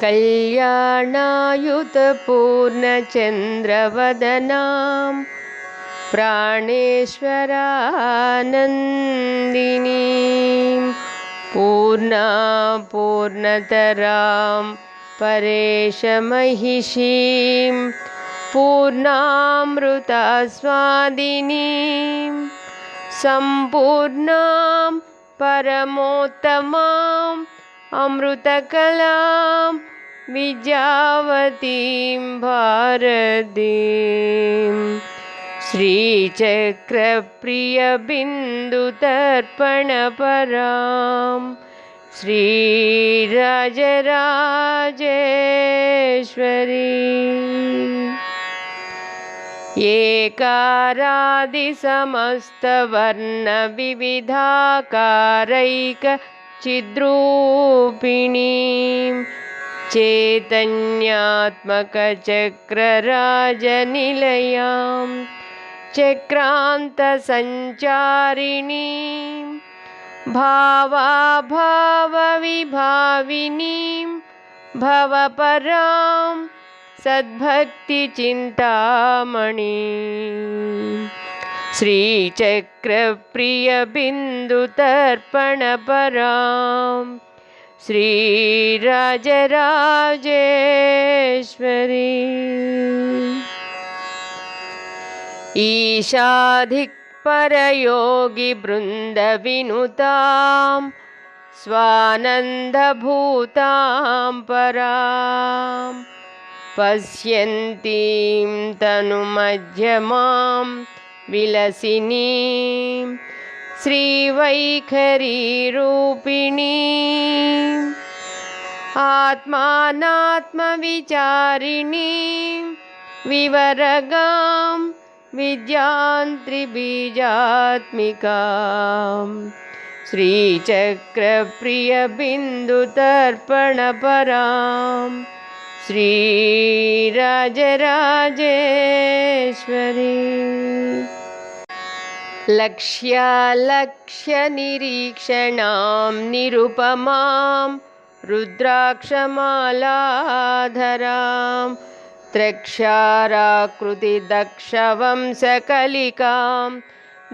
कल्याणायुतपूर्णचन्द्रवदनां प्राणेश्वरानन्दिनीं पूर्णा पूर्णतरां परेशमहिषीं पूर्णामृतास्वादिनीं सम्पूर्णां परमोत्तमाम् अमृतकलां विजावतीं भारतीं श्रीचक्रप्रियबिन्दुतर्पणपरां श्रीराजराजेश्वरी। एकारादिसमस्तवर्णविविधाकारैक चिद्रूपिणीं चैतन्यात्मकचक्रराजनिलयां चक्रान्तसञ्चारिणीं भावाभावविभाविनीं भवपरां सद्भक्तिचिन्तामणिम् श्रीचक्रप्रियबिन्दुतर्पणपरां श्रीराजराजेश्वरी। ईशाधिक्परयोगिवृन्दविनुतां स्वानन्दभूतां परां पश्यन्तीं तनुमध्यमां विलसिनीं श्रीवैखरीरूपिणीम् आत्मानात्मविचारिणीं विवरगां विद्यान्त्रिबीजात्मिकां श्रीचक्रप्रियबिन्दुतर्पणपरां श्रीराजराजेश्वरी। लक्ष्यालक्ष्यनिरीक्षणां निरुपमां रुद्राक्षमालाधरां त्रक्षाराकृतिदक्षवंशकलिकां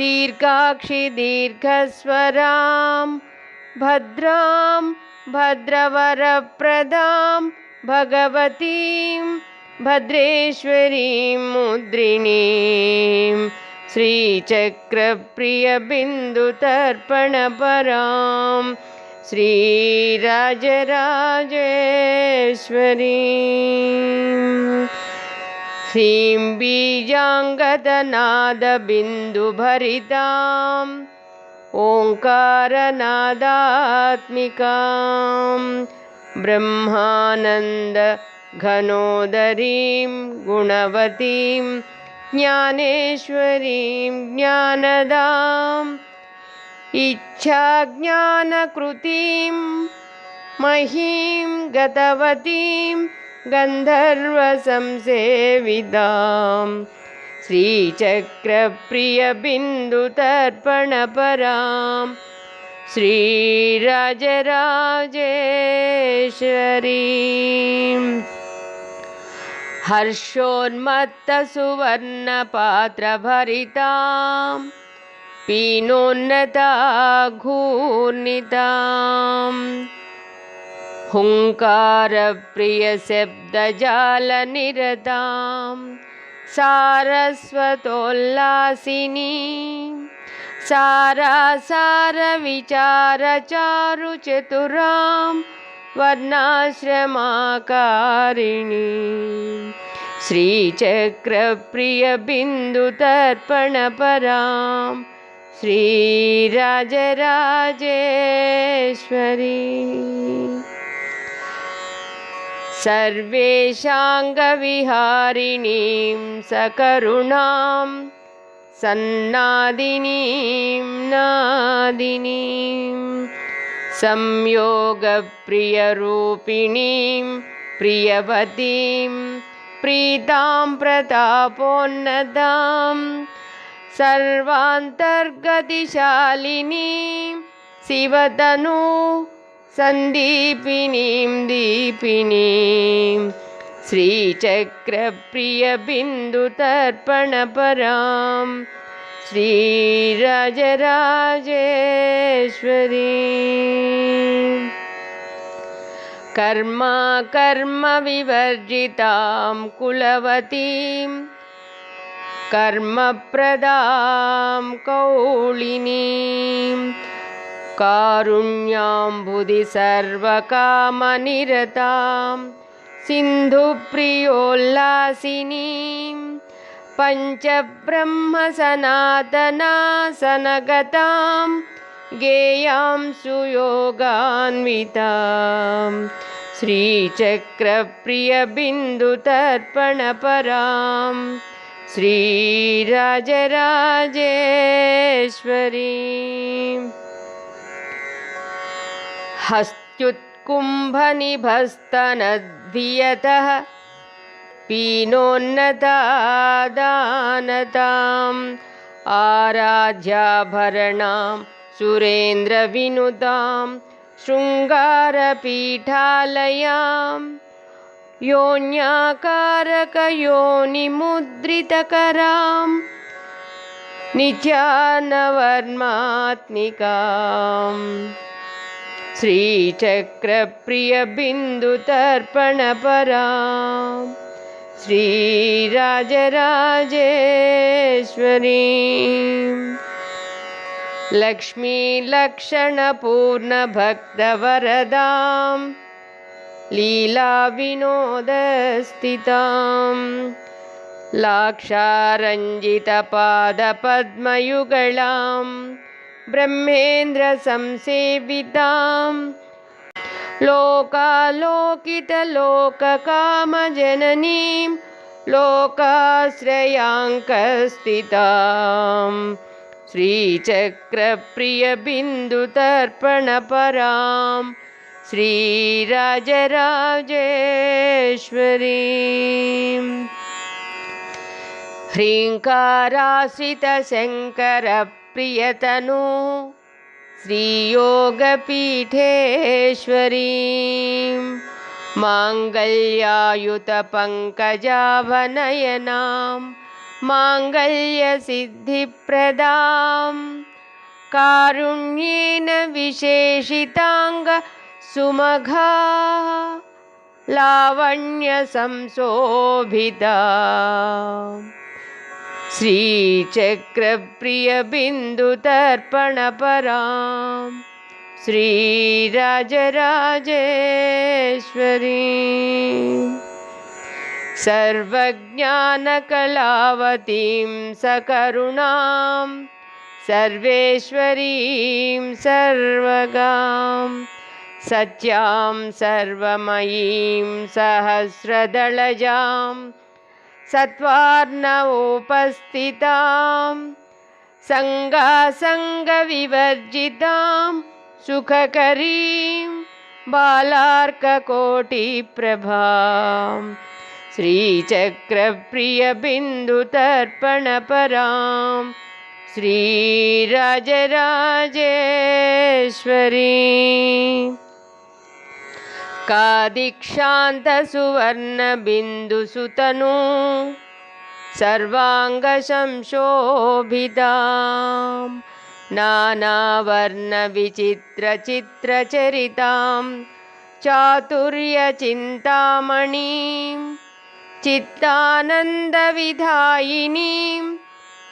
दीर्घाक्षि दीर्घस्वरां भद्रां भद्रवरप्रदां भगवतीं भद्रेश्वरीं मुद्रिणीं श्रीचक्रप्रियबिन्दुतर्पणपरां श्रीराजराजेश्वरी। ह्रीं बीजाङ्गदनादबिन्दुभरिताम् ओङ्कारनादात्मिकां ब्रह्मानन्दघनोदरीं गुणवतीं ज्ञानेश्वरीं ज्ञानदाम् इच्छाज्ञानकृतिं महीं गतवतीं गन्धर्वसंसेवितां श्रीचक्रप्रियबिन्दुतर्पणपरां श्रीराजराजेश्वरीम् हर्षोन्मत्तसुवर्णपात्रभरितां पीनोन्नता घूर्णिताम् हुङ्कारप्रियशब्दजालनिरतां सारस्वतोल्लासिनी सारासारविचारचारुचतुरां वर्णाश्रमाकारिणी। श्रीचक्रप्रियबिन्दुतर्पणपरां श्रीराजराजेश्वरी। सर्वेशाङ्गविहारिणीं सकरुणां सन्नादिनीं नादिनीं संयोगप्रियरूपिणीं प्रियवतीं प्रीतां प्रतापोन्नतां सर्वान्तर्गतिशालिनीं शिवतनु सन्दीपिनीं दीपिनीं श्रीचक्रप्रियबिन्दुतर्पणपरां श्रीराजराजेश्वरी कर्मा कर्मविवर्जितां कुलवतीं कर्मप्रदां कौलिनीं कारुण्याम्बुधि सर्वकामनिरतां सिन्धुप्रियोल्लासिनीं पञ्चब्रह्मसनातनासनगतां गेयां सुयोगान्वितां। श्रीचक्रप्रियबिन्दुतर्पणपरां। श्रीराजराजेश्वरी। हस्त्युत्कुम्भनिभस्तनद्भियतः पीनोन्नतादानताम्। आराध्याभरणां सुरेन्द्रविनुतां शृङ्गारपीठालयां योन्याकारकयोनिमुद्रितकरां नित्यानवर्मात्मिकाम् श्रीचक्रप्रियबिन्दुतर्पणपरां श्रीराजराजेश्वरी लक्ष्मीलक्षणपूर्णभक्तवरदां लीलाविनोदस्थितां लाक्षारञ्जितपादपद्मयुगलां ब्रह्मेन्द्रसंसेवितां लोकालोकितलोककामजननीं लोकाश्रयाङ्कस्थितां श्रीचक्रप्रियबिन्दुतर्पणपरां श्रीराजराजेश्वरीम् ह्रीङ्काराश्रितशङ्करप्रियतनु श्रीयोगपीठेश्वरीं माङ्गल्यायुतपङ्कजाभनयनां माङ्गल्यसिद्धिप्रदां कारुण्येन विशेषिताङ्ग सुमघा। लावण्यसंशोभिता। श्रीचक्रप्रियबिन्दुतर्पणपरां श्रीराजराजेश्वरी सर्वज्ञानकलावतीं सकरुणां सर्वेश्वरीं सर्वगां सत्यां सर्वमयीं सहस्रदलजां सत्त्वार्णवोपस्थितां सङ्गासङ्गविवर्जितां सुखकरीं बालार्ककोटिप्रभां श्रीचक्रप्रियबिन्दुतर्पणपरां श्रीराजराजेश्वरी। कादिक्षान्तसुवर्णबिन्दुसुतनु सर्वाङ्गसंशोभितां नानावर्णविचित्रचित्रचरितां चातुर्यचिन्तामणिं चित्तानन्दविधायिनीं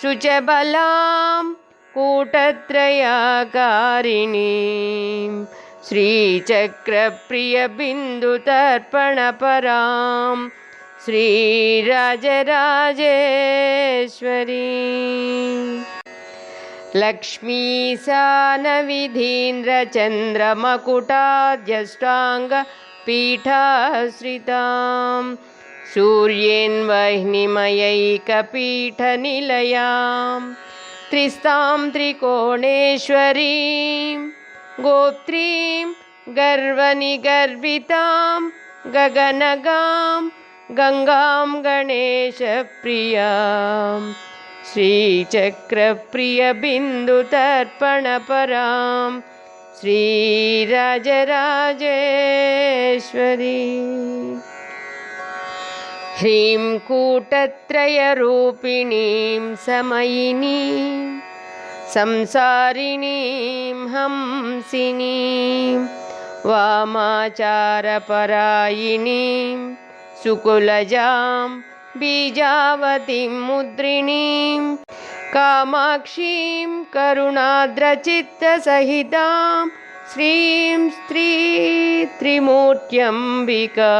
शुचबलां कूटत्रयाकारिणीं श्रीचक्रप्रियबिन्दुतर्पणपरां श्रीराजराजेश्वरी लक्ष्मीसानविधीन्द्रचन्द्रमकुटाद्यष्टाङ्गपीठाश्रितां सूर्येन्वह्निमयैकपीठनिलयां त्रिस्तां त्रिकोणेश्वरीं गोत्रीं गर्वनिगर्वितां गगनगां गङ्गां गणेशप्रियां श्रीचक्रप्रियबिन्दुतर्पणपरां श्रीराजराजेश्वरी ह्रीं कूटत्रयरूपिणीं समयिनीं संसारिणीं हंसिनीं वामाचारपरायिणीं सुकुलजां बीजावतीं मुद्रिणीं कामाक्षीं करुणाद्रचित्तसहितां श्रीं स्त्री त्रिमूर्त्यम्बिका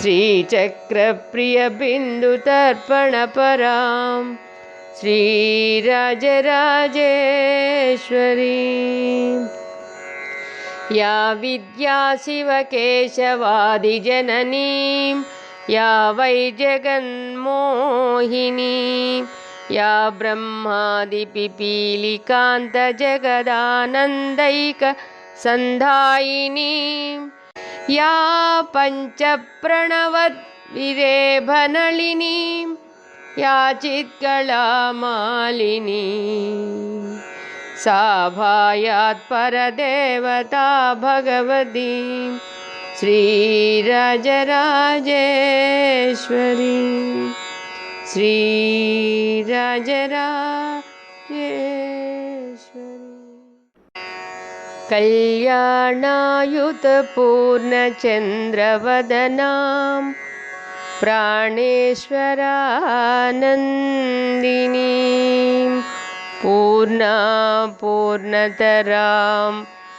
श्रीचक्रप्रियबिन्दुतर्पणपरां श्रीराजराजेश्वरी। या विद्या शिवकेशवादिजननीं या वै जगन्मोहिनी या ब्रह्मादिपिपीलिकान्तजगदानन्दैकसन्धायिनीं या पञ्चप्रणवद्विरेभनलिनीं या चित्कलामालिनी। सा भायात् परदेवता भगवतीं श्रीराजराजेश्वरी। श्रीराजराजेश्वरी कल्याणायुतपूर्णचन्द्रवदनां प्राणेश्वरानन्दिनीं पूर्णा पूर्णतरां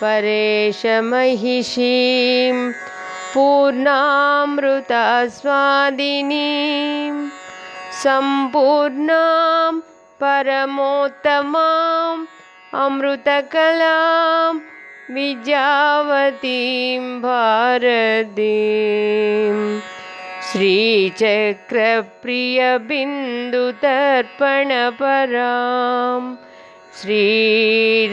परेशमहिषीं पूर्णामृतास्वादिनीं सम्पूर्णां परमोत्तमाम् अमृतकलां विद्यावतीं भारतीं श्रीचक्रप्रियबिन्दुतर्पणपरां श्रीराजराजेश्वरी